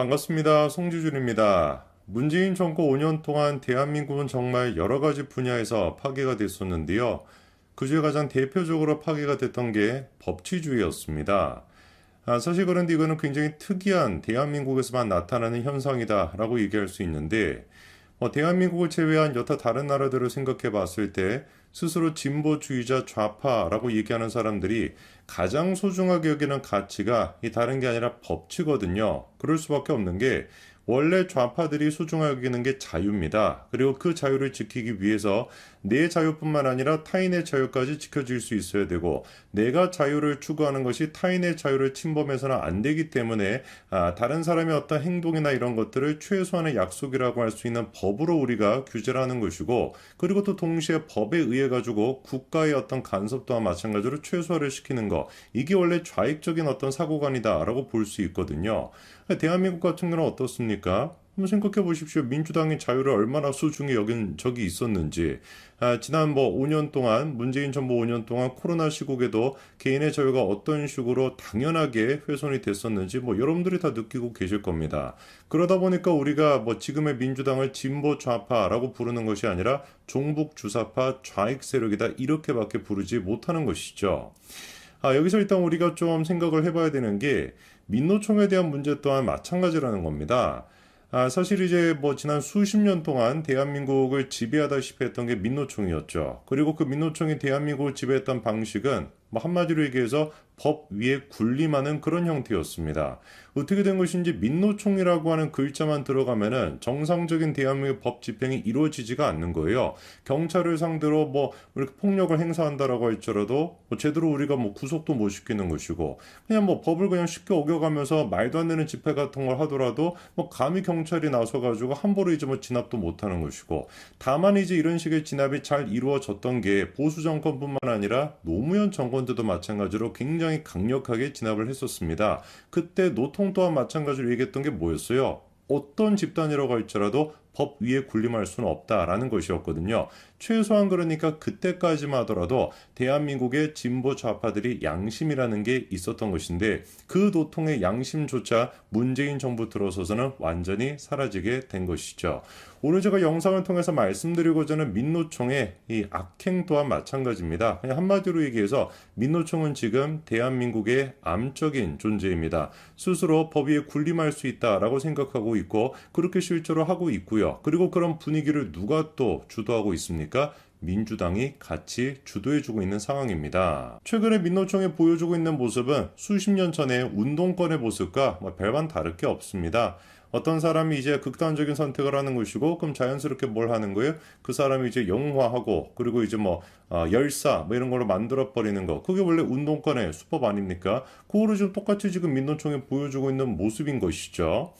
반갑습니다. 송지준입니다. 문재인 정권 5년 동안 대한민국은 정말 여러 가지 분야에서 파괴가 됐었는데요. 그 중에 가장 대표적으로 파괴가 됐던 게 법치주의였습니다. 아, 사실 그런데 이거는 굉장히 특이한 대한민국에서만 나타나는 현상이다라고 얘기할 수 있는데, 뭐 대한민국을 제외한 여타 다른 나라들을 생각해 봤을 때 스스로 진보주의자 좌파라고 얘기하는 사람들이 가장 소중하게 여기는 가치가 이 다른 게 아니라 법치거든요. 그럴 수밖에 없는 게 원래 좌파들이 소중하게 여기는 게 자유입니다. 그리고 그 자유를 지키기 위해서 내 자유뿐만 아니라 타인의 자유까지 지켜질 수 있어야 되고 내가 자유를 추구하는 것이 타인의 자유를 침범해서는 안 되기 때문에 아, 다른 사람의 어떤 행동이나 이런 것들을 최소한의 약속이라고 할 수 있는 법으로 우리가 규제를 하는 것이고 그리고 또 동시에 법에 의해 가지고 국가의 어떤 간섭 또한 마찬가지로 최소화를 시키는 것 이게 원래 좌익적인 어떤 사고관이다라고 볼 수 있거든요. 대한민국 같은 경우는 어떻습니까? 한번 생각해 보십시오. 민주당이 자유를 얼마나 소중히 여긴 적이 있었는지. 아, 지난 뭐 5년 동안, 문재인 정부 5년 동안 코로나 시국에도 개인의 자유가 어떤 식으로 당연하게 훼손이 됐었는지 뭐 여러분들이 다 느끼고 계실 겁니다. 그러다 보니까 우리가 뭐 지금의 민주당을 진보 좌파라고 부르는 것이 아니라 종북 주사파 좌익 세력이다 이렇게밖에 부르지 못하는 것이죠. 아, 여기서 일단 우리가 좀 생각을 해봐야 되는 게 민노총에 대한 문제 또한 마찬가지라는 겁니다. 아, 사실 이제 뭐 지난 수십 년 동안 대한민국을 지배하다시피 했던 게 민노총이었죠. 그리고 그 민노총이 대한민국을 지배했던 방식은 뭐 한마디로 얘기해서 법 위에 군림하는 그런 형태였습니다. 어떻게 된 것인지 민노총이라고 하는 글자만 들어가면은 정상적인 대한민국 법 집행이 이루어지지가 않는 거예요. 경찰을 상대로 뭐 이렇게 폭력을 행사한다라고 할지라도 뭐 제대로 우리가 뭐 구속도 못 시키는 것이고 그냥 뭐 법을 그냥 쉽게 어겨가면서 말도 안 되는 집회 같은 걸 하더라도 뭐 감히 경찰이 나서 가지고 함부로 이제 뭐 진압도 못 하는 것이고 다만 이제 이런 식의 진압이 잘 이루어졌던 게 보수 정권뿐만 아니라 노무현 정권 들도 마찬가지로 굉장히 강력하게 진압을 했었습니다. 그때 노통 또한 마찬가지로 얘기했던 게 뭐였어요? 어떤 집단이라고 할지라도 법 위에 군림할 수는 없다라는 것이었거든요. 최소한 그러니까 그때까지만 하더라도 대한민국의 진보 좌파들이 양심이라는 게 있었던 것인데 그 도통의 양심조차 문재인 정부 들어서서는 완전히 사라지게 된 것이죠. 오늘 제가 영상을 통해서 말씀드리고자 하는 민노총의 이 악행 또한 마찬가지입니다. 그냥 한마디로 얘기해서 민노총은 지금 대한민국의 암적인 존재입니다. 스스로 법 위에 군림할 수 있다라고 생각하고 있고 그렇게 실제로 하고 있고요. 그리고 그런 분위기를 누가 또 주도하고 있습니까? 민주당이 같이 주도해주고 있는 상황입니다. 최근에 민노총이 보여주고 있는 모습은 수십 년 전의 운동권의 모습과 뭐 별반 다를 게 없습니다. 어떤 사람이 이제 극단적인 선택을 하는 것이고 그럼 자연스럽게 뭘 하는 거예요? 그 사람이 이제 영화하고 그리고 이제 뭐 어, 열사 뭐 이런 걸로 만들어 버리는 거 그게 원래 운동권의 수법 아닙니까? 그거를 좀 똑같이 지금 민노총이 보여주고 있는 모습인 것이죠.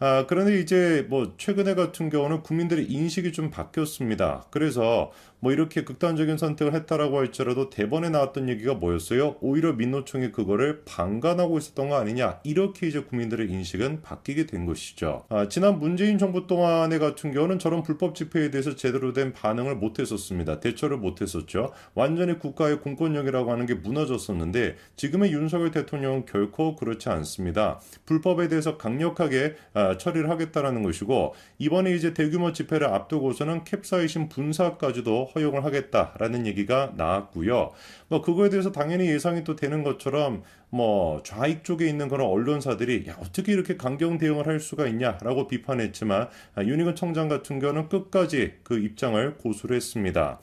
아, 그런데 이제 뭐 최근에 같은 경우는 국민들의 인식이 좀 바뀌었습니다. 그래서 뭐 이렇게 극단적인 선택을 했다라고 할지라도 대번에 나왔던 얘기가 뭐였어요? 오히려 민노총이 그거를 방관하고 있었던 거 아니냐? 이렇게 이제 국민들의 인식은 바뀌게 된 것이죠. 아, 지난 문재인 정부 동안에 같은 경우는 저런 불법 집회에 대해서 제대로 된 반응을 못 했었습니다. 대처를 못 했었죠. 완전히 국가의 공권력이라고 하는 게 무너졌었는데 지금의 윤석열 대통령은 결코 그렇지 않습니다. 불법에 대해서 강력하게 아, 처리를 하겠다라는 것이고 이번에 이제 대규모 집회를 앞두고서는 캡사이신 분사까지도 허용을 하겠다라는 얘기가 나왔고요. 뭐 그거에 대해서 당연히 예상이 또 되는 것처럼 뭐 좌익 쪽에 있는 그런 언론사들이 야 어떻게 이렇게 강경 대응을 할 수가 있냐라고 비판했지만 아, 윤희근 청장 같은 경우는 끝까지 그 입장을 고수를 했습니다.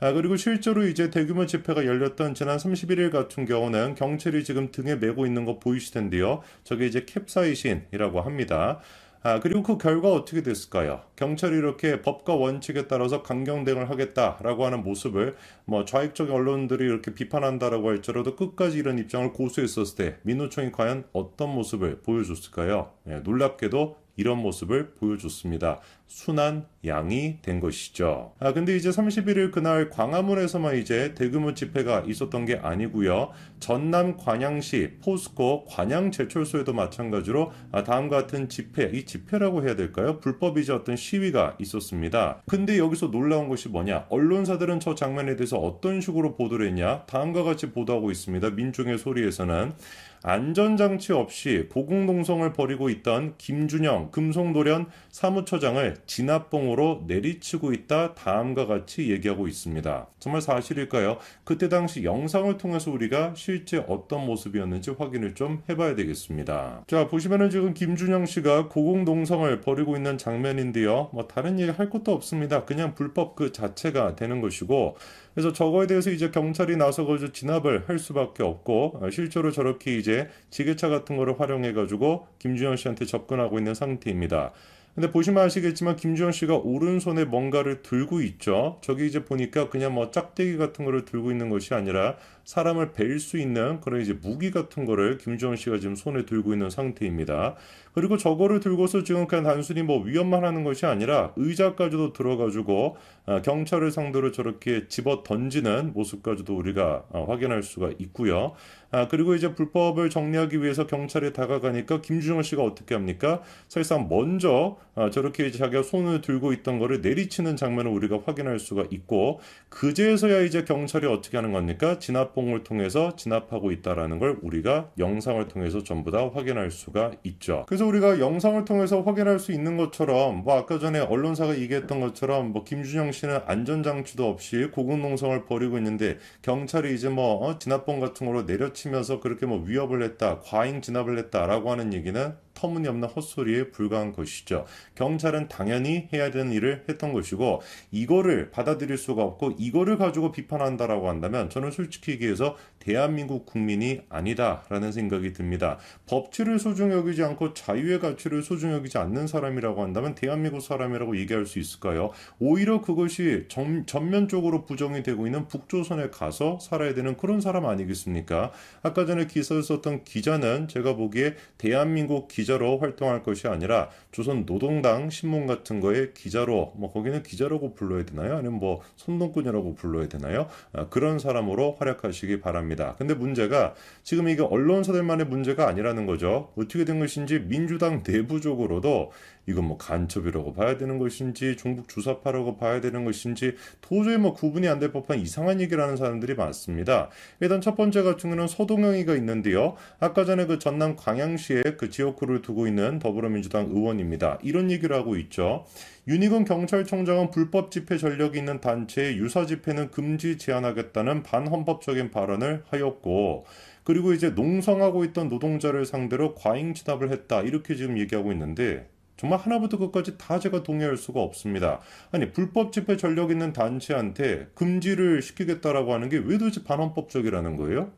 아, 그리고 실제로 이제 대규모 집회가 열렸던 지난 31일 같은 경우는 경찰이 지금 등에 메고 있는 거 보이실 텐데요. 저게 이제 캡사이신이라고 합니다. 아, 그리고 그 결과 어떻게 됐을까요? 경찰이 이렇게 법과 원칙에 따라서 강경 대응을 하겠다라고 하는 모습을 뭐 좌익적 언론들이 이렇게 비판한다라고 할지라도 끝까지 이런 입장을 고수했었을 때 민노총이 과연 어떤 모습을 보여줬을까요? 네, 놀랍게도 이런 모습을 보여줬습니다. 순한 양이 된 것이죠. 아, 근데 이제 31일 그날 광화문에서만 이제 대규모 집회가 있었던 게 아니고요. 전남 관양시 포스코 관양제철소에도 마찬가지로 아, 다음과 같은 집회, 이 집회라고 해야 될까요? 불법이자 어떤 시위가 있었습니다. 근데 여기서 놀라운 것이 뭐냐? 언론사들은 저 장면에 대해서 어떤 식으로 보도를 했냐? 다음과 같이 보도하고 있습니다. 민중의 소리에서는 안전장치 없이 고공농성을 벌이고 있던 김준영 금속노련 사무처장을 진압봉으로 내리치고 있다 다음과 같이 얘기하고 있습니다. 정말 사실일까요? 그때 당시 영상을 통해서 우리가 실제 어떤 모습이었는지 확인을 좀 해봐야 되겠습니다. 자 보시면은 지금 김준영 씨가 고공농성을 벌이고 있는 장면인데요. 뭐 다른 얘기 할 것도 없습니다. 그냥 불법 그 자체가 되는 것이고 그래서 저거에 대해서 이제 경찰이 나서가지고 진압을 할 수밖에 없고 어, 실제로 저렇게 이제 지게차 같은 거를 활용해 가지고 김주현 씨한테 접근하고 있는 상태입니다. 근데 보시면 아시겠지만 김주현 씨가 오른손에 뭔가를 들고 있죠. 저기 이제 보니까 그냥 뭐 짝대기 같은 거를 들고 있는 것이 아니라 사람을 벨수 있는 그런 이제 무기 같은 거를 김주현 씨가 지금 손에 들고 있는 상태입니다. 그리고 저거를 들고서 지금 그냥 단순히 뭐 위협만 하는 것이 아니라 의자까지도 들어가지고 아, 경찰을 상대로 저렇게 집어 던지는 모습까지도 우리가 어, 확인할 수가 있고요. 아, 그리고 이제 불법을 정리하기 위해서 경찰에 다가가니까 김준영 씨가 어떻게 합니까? 사실상 먼저 아, 저렇게 자기가 손을 들고 있던 거를 내리치는 장면을 우리가 확인할 수가 있고 그제서야 이제 경찰이 어떻게 하는 겁니까? 진압 봉을 통해서 진압하고 있다라는 걸 우리가 영상을 통해서 전부 다 확인할 수가 있죠. 그래서 우리가 영상을 통해서 확인할 수 있는 것처럼 뭐 아까 전에 언론사가 얘기했던 것처럼 뭐 김준영 씨는 안전장치도 없이 고군농성을 벌이고 있는데 경찰이 이제 뭐 어, 진압봉 같은 걸로 내려 치면서 그렇게 뭐 위협을 했다, 과잉 진압을 했다라고 하는 얘기는 터무니없는 헛소리에 불과한 것이죠. 경찰은 당연히 해야 되는 일을 했던 것이고 이거를 받아들일 수가 없고 이거를 가지고 비판한다라고 한다면 저는 솔직히 얘기해서 대한민국 국민이 아니다라는 생각이 듭니다. 법치를 소중히 여기지 않고 자유의 가치를 소중히 여기지 않는 사람이라고 한다면 대한민국 사람이라고 얘기할 수 있을까요? 오히려 그것이 전, 전면적으로 부정이 되고 있는 북조선에 가서 살아야 되는 그런 사람 아니겠습니까? 아까 전에 기사를 썼던 기자는 제가 보기에 대한민국 기자 기자로 활동할 것이 아니라 조선 노동당 신문 같은 거에 기자로 뭐 거기는 기자라고 불러야 되나요? 아니면 뭐 손동꾼이라고 불러야 되나요? 아, 그런 사람으로 활약하시기 바랍니다. 근데 문제가 지금 이게 언론사들만의 문제가 아니라는 거죠. 어떻게 된 것인지 민주당 내부적으로도 이건 뭐 간첩이라고 봐야 되는 것인지 중국 주사파라고 봐야 되는 것인지 도저히 뭐 구분이 안 될 법한 이상한 얘기를 하는 사람들이 많습니다. 일단 첫 번째 같은 경우는 서동영이가 있는데요. 아까 전에 그 전남 광양시에 그 지역구를 두고 있는 더불어민주당 의원입니다. 이런 얘기를 하고 있죠. 윤희근 경찰청장은 불법 집회 전력이 있는 단체의 유사 집회는 금지 제한하겠다는 반헌법적인 발언을 하였고 그리고 이제 농성하고 있던 노동자를 상대로 과잉 진압을 했다 이렇게 지금 얘기하고 있는데 정말 하나부터 끝까지 다 제가 동의할 수가 없습니다. 아니 불법 집회 전력 있는 단체한테 금지를 시키겠다라고 하는 게 왜 도대체 반헌법적이라는 거예요?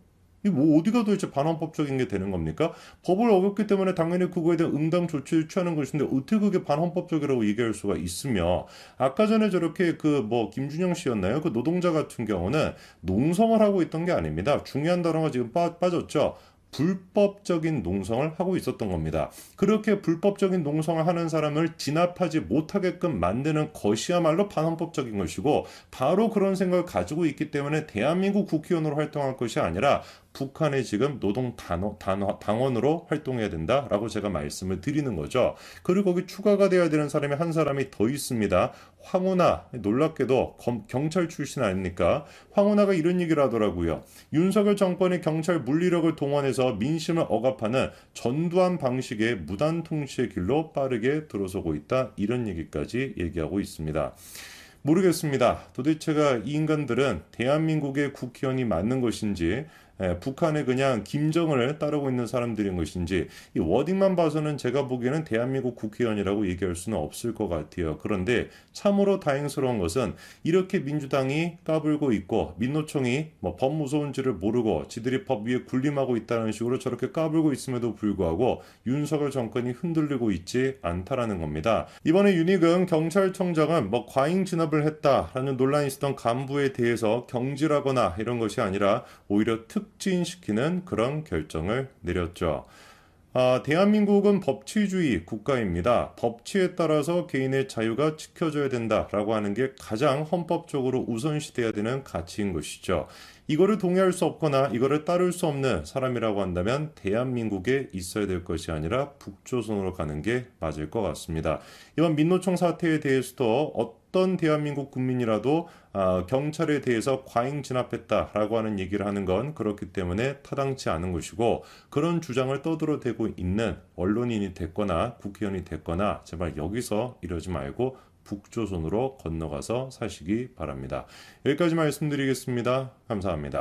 이뭐 어디가 도대체 반헌법적인 게 되는 겁니까? 법을 어겼기 때문에 당연히 그거에 대한 응당 조치를 취하는 것인데 어떻게 그게 반헌법적이라고 얘기할 수가 있으며 아까 전에 저렇게 그 뭐 김준영 씨였나요? 그 노동자 같은 경우는 농성을 하고 있던 게 아닙니다. 중요한 단어가 지금 빠, 빠졌죠. 불법적인 농성을 하고 있었던 겁니다. 그렇게 불법적인 농성을 하는 사람을 진압하지 못하게끔 만드는 것이야말로 반헌법적인 것이고 바로 그런 생각을 가지고 있기 때문에 대한민국 국회의원으로 활동할 것이 아니라 북한의 지금 노동 단어, 단어, 당원으로 활동해야 된다라고 제가 말씀을 드리는 거죠. 그리고 거기 추가가 돼야 되는 사람이 한 사람이 더 있습니다. 황운하 놀랍게도 검, 경찰 출신 아닙니까? 황운하가 이런 얘기를 하더라고요. 윤석열 정권의 경찰 물리력을 동원해서 민심을 억압하는 전두환 방식의 무단 통치의 길로 빠르게 들어서고 있다. 이런 얘기까지 얘기하고 있습니다. 모르겠습니다. 도대체가 이 인간들은 대한민국의 국회의원이 맞는 것인지 예, 북한의 그냥 김정을 따르고 있는 사람들인 것인지 이 워딩만 봐서는 제가 보기에는 대한민국 국회의원이라고 얘기할 수는 없을 것 같아요. 그런데 참으로 다행스러운 것은 이렇게 민주당이 까불고 있고 민노총이 뭐 법 무서운지를 모르고 지들이 법 위에 군림하고 있다는 식으로 저렇게 까불고 있음에도 불구하고 윤석열 정권이 흔들리고 있지 않다라는 겁니다. 이번에 윤희근 경찰청장은 뭐 과잉 진압을 했다라는 논란이 있었던 간부에 대해서 경질하거나 이런 것이 아니라 오히려 특 촉진시키는 그런 결정을 내렸죠. 아, 대한민국은 법치주의 국가입니다. 법치에 따라서 개인의 자유가 지켜져야 된다라고 하는 게 가장 헌법적으로 우선시돼야 되는 가치인 것이죠. 이거를 동의할 수 없거나 이거를 따를 수 없는 사람이라고 한다면 대한민국에 있어야 될 것이 아니라 북조선으로 가는 게 맞을 것 같습니다. 이번 민노총 사태에 대해서도 어떤 대한민국 국민이라도 아, 경찰에 대해서 과잉 진압했다라고 하는 얘기를 하는 건 그렇기 때문에 타당치 않은 것이고 그런 주장을 떠들어대고 있는 언론인이 됐거나 국회의원이 됐거나 제발 여기서 이러지 말고 북조선으로 건너가서 사시기 바랍니다. 여기까지 말씀드리겠습니다. 감사합니다.